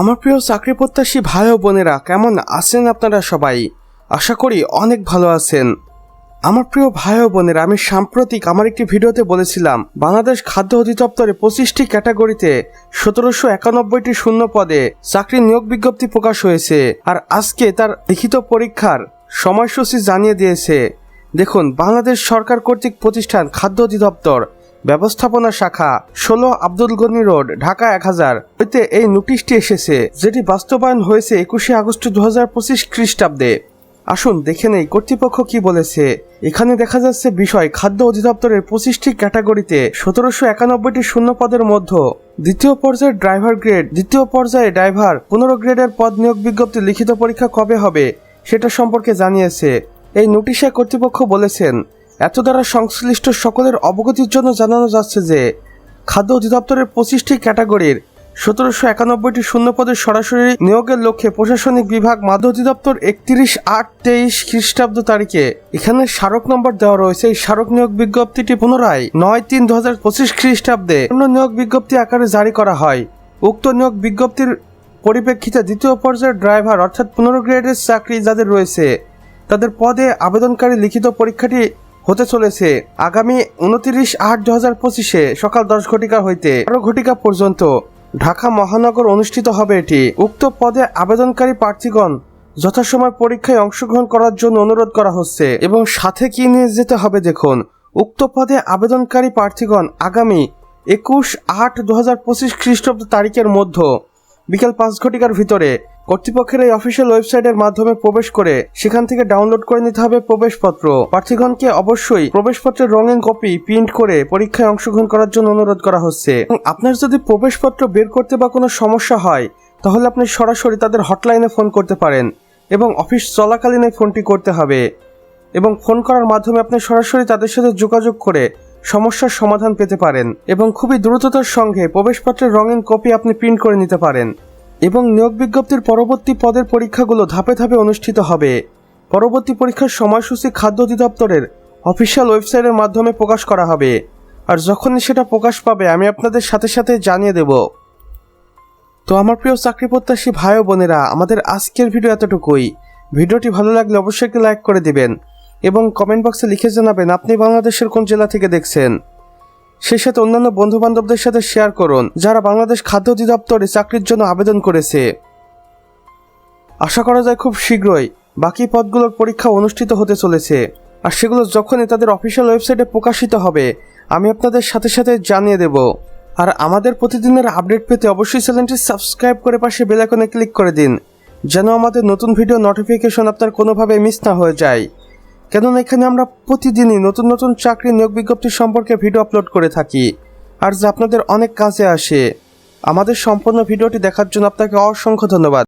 আমার প্রিয় চাকরি প্রত্যাশী ভাই ও বোনেরা, কেমন আছেন আপনারা সবাই? আশা করি অনেক ভালো আছেন। আমার প্রিয় ভাই ও বোনেরা, আমি সাম্প্রতিক আমার একটি ভিডিওতে বলেছিলাম, বাংলাদেশ খাদ্য অধিদপ্তরে পঁচিশটি ক্যাটাগরিতে সতেরোশো একানব্বইটি শূন্য পদে চাকরি নিয়োগ বিজ্ঞপ্তি প্রকাশ হয়েছে, আর আজকে তার লিখিত পরীক্ষার সময়সূচি জানিয়ে দিয়েছে। দেখুন, বাংলাদেশ সরকার কর্তৃক প্রতিষ্ঠান খাদ্য অধিদপ্তর। ব্যবস্থাপনা শাখা ষোলো আব্দুল গনি রোড, ঢাকা এক হাজার। হইতে এই নোটিশটি এসেছে, যেটি বাস্তবায়ন হয়েছে একুশে আগস্ট দু হাজার পঁচিশ খ্রিস্টাব্দে। আসুন দেখে নেই কর্তৃপক্ষ কি বলেছে। এখানে দেখা যাচ্ছে বিষয়, খাদ্য অধিদপ্তরের পঁচিশটি ক্যাটাগরিতে সতেরোশো একানব্বইটি শূন্য পদের মধ্যে। দ্বিতীয় পর্যায়ের ড্রাইভার গ্রেড, দ্বিতীয় পর্যায়ে ড্রাইভার পনেরো গ্রেডের পদ নিয়োগ বিজ্ঞপ্তি লিখিত পরীক্ষা কবে হবে, সেটা সম্পর্কে জানিয়েছে। এই নোটিশে কর্তৃপক্ষ বলেছেন এত দ্বারা সংশ্লিষ্ট সকলের অবগতির জন্য জানানো যাচ্ছে যে, খাদ্য অধিদপ্তরের পঁচিশটি ক্যাটাগরির সতেরোশো একানব্বইটি শূন্য পদের সরাসরি নিয়োগের লক্ষ্যে প্রশাসনিক বিভাগ মাদ্য অধিদপ্তর একত্রিশ আট তেইশ খ্রিস্টাব্দ তারিখে এখানে স্মারক নম্বর দেওয়া রয়েছে। এই স্মারক নিয়োগ বিজ্ঞপ্তিটি পুনরায় নয় তিন দু হাজার পঁচিশ খ্রিস্টাব্দে অন্য নিয়োগ বিজ্ঞপ্তি আকারে জারি করা হয়। উক্ত নিয়োগ বিজ্ঞপ্তির পরিপ্রেক্ষিতে দ্বিতীয় পর্যায়ের ড্রাইভার অর্থাৎ পনেরো চাকরি যাদের রয়েছে, তাদের পদে আবেদনকারী লিখিত পরীক্ষাটি হতে চলেছে। আগামী উনত্রিশ আট দু হাজার পঁচিশে সকাল দশ ঘটিকা হইতে বারো ঘটিকা পর্যন্ত ঢাকা মহানগর অনুষ্ঠিত হবে এটি। উক্ত পদে আবেদনকারী প্রার্থীগণ যথাসময় পরীক্ষায় অংশগ্রহণ করার জন্য অনুরোধ করা হচ্ছে এবং সাথে কি নিয়ে যেতে হবে দেখুন। উক্ত পদে আবেদনকারী প্রার্থীগণ আগামী একুশ আট দু হাজার পঁচিশ খ্রিস্টাব্দ তারিখের মধ্যে বিকেল পাঁচ ঘটিকার ভিতরে কর্তৃপক্ষের এই অফিসিয়াল ওয়েবসাইটের মাধ্যমে প্রবেশ করে সেখান থেকে ডাউনলোড করে নিতে হবে প্রবেশপত্র। প্রার্থীগণকে অবশ্যই প্রবেশপত্রের রঙিন কপি প্রিন্ট করে পরীক্ষায় অংশগ্রহণ করার জন্য অনুরোধ করা হচ্ছে। আপনার যদি প্রবেশপত্র বের করতে বা কোনো সমস্যা হয়, তাহলে আপনি সরাসরি তাদের হটলাইনে ফোন করতে পারেন এবং অফিস চলাকালীন ফোনটি করতে হবে। এবং ফোন করার মাধ্যমে আপনি সরাসরি তাদের সাথে যোগাযোগ করে সমস্যার সমাধান পেতে পারেন এবং খুবই দ্রুততার সঙ্গে প্রবেশপত্রের রঙিন কপি আপনি প্রিন্ট করে নিতে পারেন। এবং নিয়োগ বিজ্ঞপ্তির পরবর্তী পদের পরীক্ষাগুলো ধাপে ধাপে অনুষ্ঠিত হবে। পরবর্তী পরীক্ষার সময়সূচি খাদ্য অধিদপ্তরের অফিসিয়াল ওয়েবসাইটের মাধ্যমে প্রকাশ করা হবে। আর যখনই সেটা প্রকাশ পাবে, আমি আপনাদের সাথে সাথে জানিয়ে দেব। তো আমার প্রিয় চাকরি প্রত্যাশী ভাই বোনেরা, আমাদের আজকের ভিডিও এতটুকুই। ভিডিওটি ভালো লাগলে অবশ্যই লাইক করে দিবেন এবং কমেন্ট বক্সে লিখে জানাবেন, আপনি বাংলাদেশের কোন জেলা থেকে দেখছেন? সেই সাথে অন্যান্য বন্ধু বান্ধবদের সাথে শেয়ার করুন, যারা বাংলাদেশ খাদ্য অধিদপ্তরে চাকরির জন্য আবেদন করেছে। আশা করা যায় খুব শীঘ্রই বাকি পদগুলোর পরীক্ষা অনুষ্ঠিত হতে চলেছে। আর সেগুলো যখনই তাদের অফিসিয়াল ওয়েবসাইটে প্রকাশিত হবে, আমি আপনাদের সাথে সাথে জানিয়ে দেব। আর আমাদের প্রতিদিনের আপডেট পেতে অবশ্যই চ্যানেলটি সাবস্ক্রাইব করে পাশে বেল আইকনে ক্লিক করে দিন, যেন আমাদের নতুন ভিডিও নোটিফিকেশন আপনার কোনোভাবে মিস না হয়ে যায়। কেননা এখানে আমরা প্রতিদিনই নতুন নতুন চাকরি নিয়োগ বিজ্ঞপ্তি সম্পর্কে ভিডিও আপলোড করে থাকি। আর যা আপনাদের অনেক কাজে আসে, আমাদের সম্পূর্ণ ভিডিওটি দেখার জন্য আপনাকে অসংখ্য ধন্যবাদ।